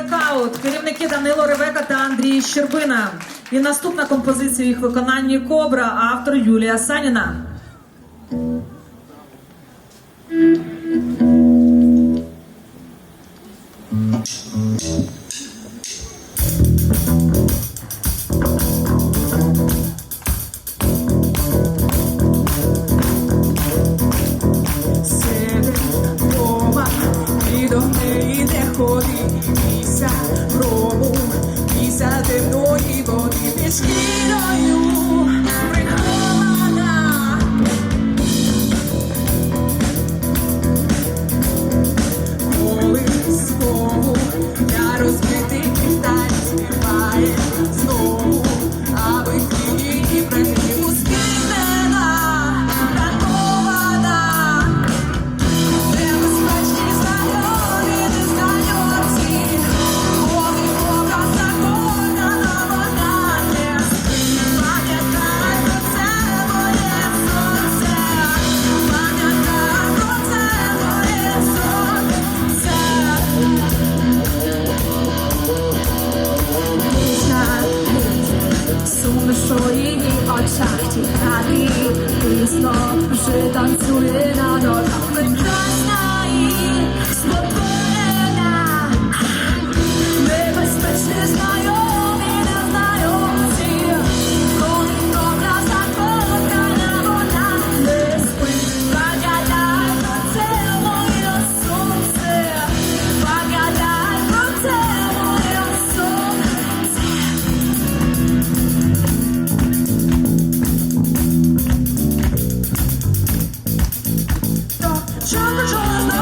блекаут, керівники Данило Ревека та Андрій Щербина. І наступна композиція їх виконанні Кобра, автор Юлія Саніна. Сиди вдома і до неї не ходи кров після темної води під шкірою. Szumy I oczach cichami Jest to, że tancuje na nogach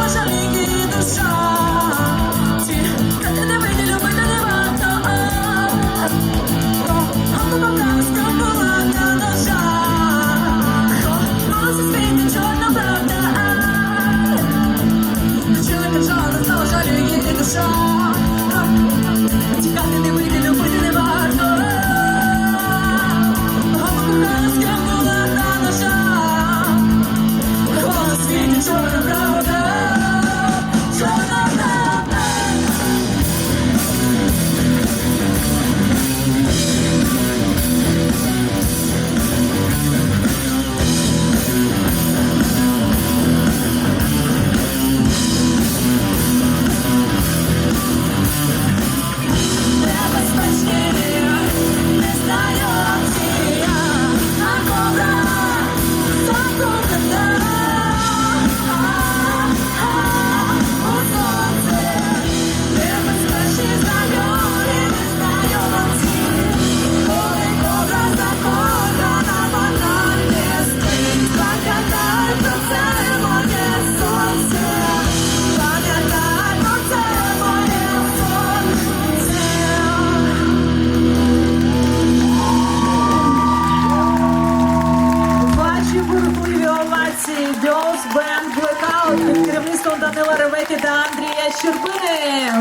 Haja alegria do chão. Данила Реметі та Андрія Щербини.